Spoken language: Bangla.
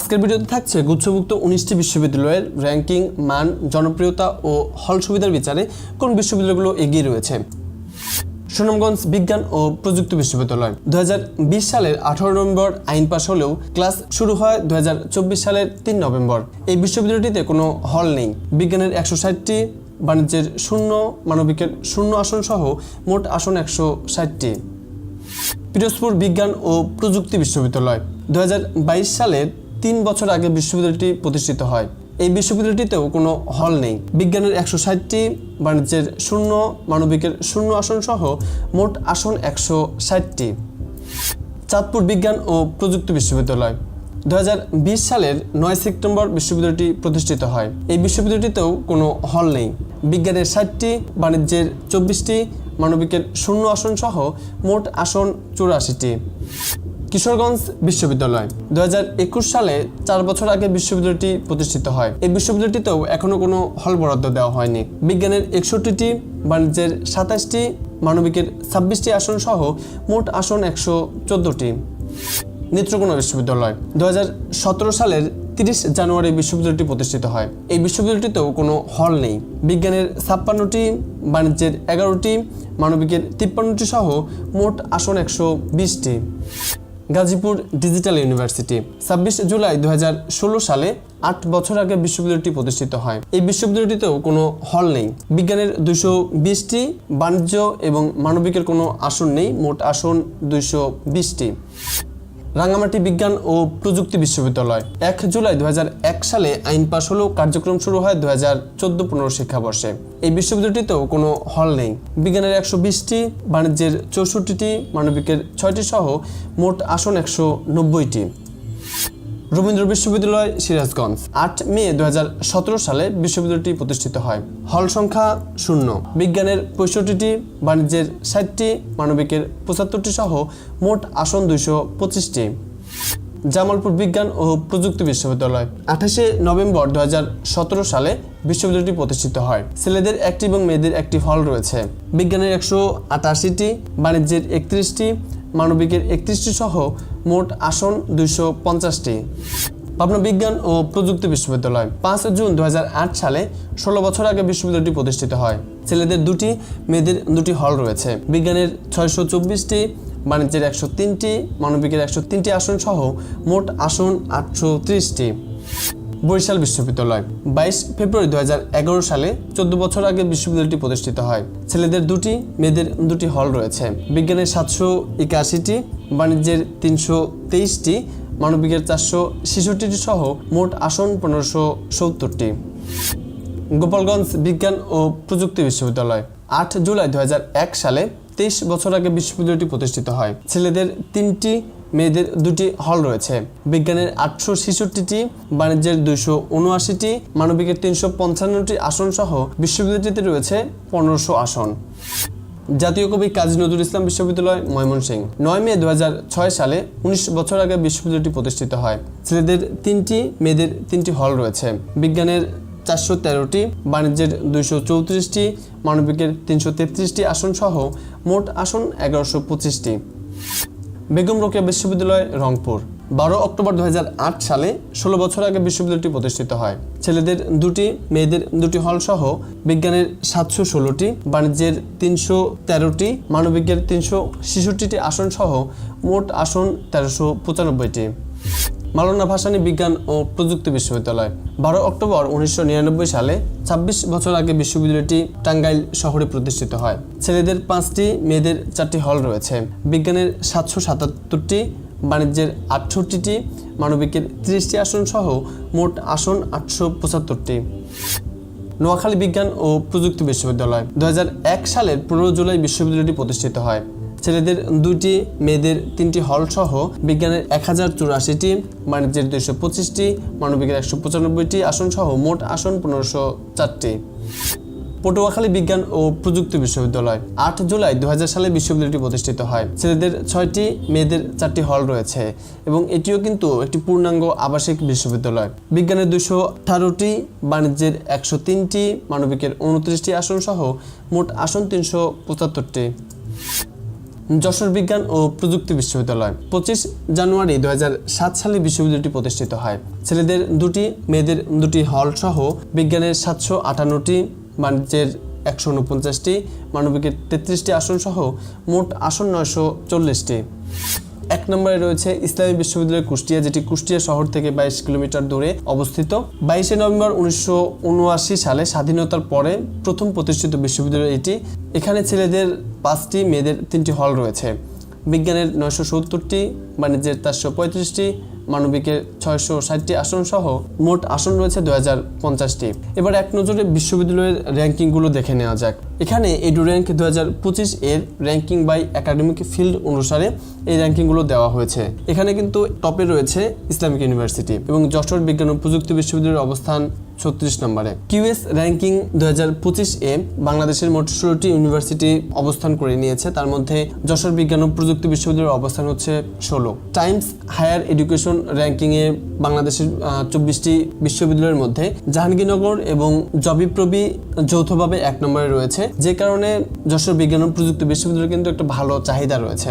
আজকের ভিডিওতে থাকছে গুচ্ছভুক্ত উনিশটি বিশ্ববিদ্যালয়ের র্যাঙ্কিং মান, জনপ্রিয়তা ও হল সুবিধার বিচারে কোন বিশ্ববিদ্যালয়গুলো এগিয়ে রয়েছে। সুনামগঞ্জ বিজ্ঞান ও প্রযুক্তি বিশ্ববিদ্যালয়। দু হাজার বিশ সালের আঠারো নভেম্বর আইন পাশ হলেও ক্লাস শুরু হয় দুহাজার চব্বিশ সালের তিন নভেম্বর। এই বিশ্ববিদ্যালয়টিতে কোনো হল নেই। বিজ্ঞানের একশো ষাটটি, বাণিজ্যের শূন্য, মানবিকের শূন্য আসন সহ মোট আসন একশো ষাটটি। পিরোজপুর বিজ্ঞান ও প্রযুক্তি বিশ্ববিদ্যালয়। দু হাজার বাইশ সালের তিন বছর আগে বিশ্ববিদ্যালয়টি প্রতিষ্ঠিত হয়। এই বিশ্ববিদ্যালয়টিতেও কোনো হল নেই। বিজ্ঞানের একশো ষাটটি, বাণিজ্যের শূন্য, মানবিকের শূন্য আসন সহ মোট আসন একশো ষাটটি। চাঁদপুর বিজ্ঞান ও প্রযুক্তি বিশ্ববিদ্যালয়। দু হাজার বিশ সালের নয় সেপ্টেম্বর বিশ্ববিদ্যালয়টি প্রতিষ্ঠিত হয়। এই বিশ্ববিদ্যালয়টিতেও কোনো হল নেই। বিজ্ঞানের ষাটটি, বাণিজ্যের চব্বিশটি, মানবিকের শূন্য আসন সহ মোট আসন চুরাশিটি। কিশোরগঞ্জ বিশ্ববিদ্যালয়। দু হাজার একুশ সালে চার বছর আগে বিশ্ববিদ্যালয়টি প্রতিষ্ঠিত হয়। এই বিশ্ববিদ্যালয়টিতেও এখনও কোনো হল বরাদ্দ দেওয়া হয়নি। বিজ্ঞানের একষট্টিটি, বাণিজ্যের সাতাশটি, মানবিকের ছাব্বিশটি আসন সহ মোট আসন একশো চোদ্দোটি। নেত্রকোনা বিশ্ববিদ্যালয়। দু হাজার সতেরো সালের তিরিশ জানুয়ারি বিশ্ববিদ্যালয়টি প্রতিষ্ঠিত হয়। এই বিশ্ববিদ্যালয়টিতেও কোনো হল নেই। বিজ্ঞানের ছাপ্পান্নটি, বাণিজ্যের এগারোটি, মানবিকের তিপ্পান্নটি সহ মোট আসন একশো বিশটি। Gazipur digital university. ছাব্বিশ জুলাই দু হাজার ষোলো সালে আট বছর আগে বিশ্ববিদ্যালয়টি প্রতিষ্ঠিত হয়। এই বিশ্ববিদ্যালয়টিতেও কোনো হল নেই। বিজ্ঞানের দুশো বিশটি, বাণিজ্য এবং মানবিকের কোনো আসন নেই। মোট আসন দুইশো বিশটি। রাঙ্গামাটি বিজ্ঞান ও প্রযুক্তি বিশ্ববিদ্যালয়। এক জুলাই দু হাজার এক সালে আইন পাশ হলেও কার্যক্রম শুরু হয় দু হাজার চোদ্দ পনেরো শিক্ষাবর্ষে। এই বিশ্ববিদ্যালয়টিতেও কোনো হল নেই। বিজ্ঞানের একশো বিশটি, বাণিজ্যের চৌষট্টিটি, মানবিকের ছয়টি সহ মোট আসন একশো নব্বইটি। রবীন্দ্র বিশ্ববিদ্যালয় সিরাজগঞ্জ, আট মে দু হাজার সতেরো সালে বিশ্ববিদ্যালয়টি প্রতিষ্ঠিত হয়। হল সংখ্যা শূন্য। বিজ্ঞানের পঁয়ষট্টিটি, বাণিজ্যের ষাটটি, মানবিকের পঁচাত্তরটি সহ মোট আসন দুইশো পঁচিশটি। জামালপুর বিজ্ঞান ও প্রযুক্তি বিশ্ববিদ্যালয়, আঠাশে নভেম্বর দু হাজার সতেরো সালে বিশ্ববিদ্যালয়টি প্রতিষ্ঠিত হয়। ছেলেদের একটি এবং মেয়েদের একটি হল রয়েছে। বিজ্ঞানের একশো আটাশিটি, বাণিজ্যের একত্রিশটি মানবিকের একত্রিশটি সহ মোট আসন দুইশো পঞ্চাশটি। পাবনা বিজ্ঞান ও প্রযুক্তি বিশ্ববিদ্যালয় পাঁচ জুন দু হাজার আট সালে ষোলো বছর আগে বিশ্ববিদ্যালয়টি প্রতিষ্ঠিত হয়। ছেলেদের দুটি, মেয়েদের দুটি হল রয়েছে। বিজ্ঞানের ছয়শো চব্বিশটি, বাণিজ্যের একশো তিনটি, মানবিকের একশো তিনটি আসন সহ মোট আসন আটশো ত্রিশটি। বরিশাল বিশ্ববিদ্যালয়। বাইশ ফেব্রুয়ারি দু হাজার এগারো সালে চোদ্দ বছর আগে বিশ্ববিদ্যালয়টি প্রতিষ্ঠিত হয়। ছেলেদের দুটি, মেয়েদের দুটি হল রয়েছে। বিজ্ঞানের সাতশো একাশিটি, বাণিজ্যের তিনশো তেইশটি, মানবিকের চারশো ছেষট্টিটি সহ মোট আসন পনেরোশো সত্তরটি। গোপালগঞ্জ বিজ্ঞান ও প্রযুক্তি বিশ্ববিদ্যালয়। আট জুলাই দু হাজার এক সালে তেইশ বছর আগে বিশ্ববিদ্যালয়টি প্রতিষ্ঠিত হয়। ছেলেদের তিনটি মেয়েদের দুটি হল রয়েছে। বিজ্ঞানের আটশো ছেষট্টিটি, বাণিজ্যের দুইশো উনআশিটি, মানবিকের তিনশো পঞ্চান্নটি আসন সহ বিশ্ববিদ্যালয়টিতে রয়েছে পনেরোশো আসন। জাতীয় কবি কাজী নজরুল ইসলাম বিশ্ববিদ্যালয়, ময়মনসিংহ। নয় মে দু হাজার ছয় সালে উনিশ বছর আগে বিশ্ববিদ্যালয়টি প্রতিষ্ঠিত হয়। ছেলেদের তিনটি, মেয়েদের তিনটি হল রয়েছে। বিজ্ঞানের চারশো তেরোটি, বাণিজ্যের দুইশো চৌত্রিশটি, মানবিকের তিনশো তেত্রিশটি আসন সহ মোট আসন এগারোশো পঁচিশটি। বেগম রোকেয়া বিশ্ববিদ্যালয়, রংপুর। বারো অক্টোবর দু হাজার আট সালে ষোলো বছর আগে বিশ্ববিদ্যালয়টি প্রতিষ্ঠিত হয়। ছেলেদের দুটি, মেয়েদের দুটি হল সহ বিজ্ঞানের সাতশো ষোলোটি, বাণিজ্যের তিনশো তেরোটি মানবিকের তিনশো ছেষট্টিটি আসন সহ মোট আসন তেরোশো পঁচানব্বইটি। মালনা ভাসানী বিজ্ঞান ও প্রযুক্তি বিশ্ববিদ্যালয়। বারো অক্টোবর উনিশশো নিরানব্বই সালে ছাব্বিশ বছর আগে বিশ্ববিদ্যালয়টি টাঙ্গাইল শহরে প্রতিষ্ঠিত হয়। ছেলেদের পাঁচটি, মেয়েদের চারটি হল রয়েছে। বিজ্ঞানের সাতশো সাতাত্তরটি, বাণিজ্যের আটষট্টিটি, মানবিকের ত্রিশটি আসন সহ মোট আসন আটশো পঁচাত্তরটি। নোয়াখালী বিজ্ঞান ও প্রযুক্তি বিশ্ববিদ্যালয়। দু হাজার এক সালের পনেরো জুলাই বিশ্ববিদ্যালয়টি প্রতিষ্ঠিত হয়। ছেলেদের দুটি মেয়েদের তিনটি হল সহ বিজ্ঞানের এক হাজার চুরাশিটি, বাণিজ্যের দুইশো পঁচিশটি মানবিকের একশো পঁচানব্বইটি আসন সহ মোট আসন পনেরোশো চারটি। পটুয়াখালী বিজ্ঞান ও প্রযুক্তি বিশ্ববিদ্যালয় আট জুলাই দু হাজার সালে বিশ্ববিদ্যালয়টি প্রতিষ্ঠিত হয়। ছেলেদের ছয়টি, মেয়েদের চারটি হল রয়েছে এবং এটিও কিন্তু একটি পূর্ণাঙ্গ আবাসিক বিশ্ববিদ্যালয়। বিজ্ঞানের দুশো আঠারোটি, বাণিজ্যের একশো তিনটি, মানবিকের উনত্রিশটি আসন সহ মোট আসন তিনশো পঁচাত্তরটি। যশোর বিজ্ঞান ও প্রযুক্তি বিশ্ববিদ্যালয় পঁচিশ জানুয়ারি দু হাজার সাত সালে বিশ্ববিদ্যালয়টি প্রতিষ্ঠিত হয়। ছেলেদের দুটি, মেয়েদের দুটি হল সহ বিজ্ঞানের সাতশো আটান্নটি, বাণিজ্যের একশো উনপঞ্চাশটি, মানবিকের তেত্রিশটি আসন সহ মোট আসন নয়শো চল্লিশটি। এক নম্বরে রয়েছে ইসলামী বিশ্ববিদ্যালয় কুষ্টিয়া, যেটি কুষ্টিয়া শহর থেকে বাইশ কিলোমিটার দূরে অবস্থিত। বাইশে নভেম্বর উনিশশো উনআশি সালে স্বাধীনতার পরে প্রথম প্রতিষ্ঠিত বিশ্ববিদ্যালয় এটি। এখানে ছেলেদের পাঁচটি, মেয়েদের তিনটি হল রয়েছে। বিজ্ঞানের নয়শো সত্তরটি, বাণিজ্যের চারশো পঁয়ত্রিশটি মানবিকের ছয়শো ষাটটি আসন সহ মোট আসন রয়েছে দু হাজার পঞ্চাশটি। এবার এক নজরে বিশ্ববিদ্যালয়ের র্যাঙ্কিংগুলো দেখে নেওয়া যাক। এখানে এডু র্যাঙ্ক দু হাজার পঁচিশ এর র্যাঙ্কিং বাই একাডেমিক ফিল্ড অনুসারে এই র্যাঙ্কিংগুলো দেওয়া হয়েছে। এখানে কিন্তু টপে রয়েছে ইসলামিক ইউনিভার্সিটি এবং যশোর বিজ্ঞান ও প্রযুক্তি বিশ্ববিদ্যালয়ের অবস্থান ছত্রিশ নম্বরে। কিউএস র্যাঙ্কিং দু হাজার পঁচিশ এ বাংলাদেশের মোট ষোলোটি ইউনিভার্সিটি অবস্থান করে নিয়েছে। তার মধ্যে যশোর বিজ্ঞান ও প্রযুক্তি বিশ্ববিদ্যালয়ের অবস্থান হচ্ছে ষোলো। টাইমস হায়ার এডুকেশন র্যাঙ্কিংয়ে বাংলাদেশের চব্বিশটি বিশ্ববিদ্যালয়ের মধ্যে জাহাঙ্গীরনগর এবং জবিপ্রবি যৌথভাবে এক নম্বরে রয়েছে। যে কারণে যশোর বিজ্ঞান ও প্রযুক্তি বিশ্ববিদ্যালয় কিন্তু একটা ভালো চাহিদা রয়েছে।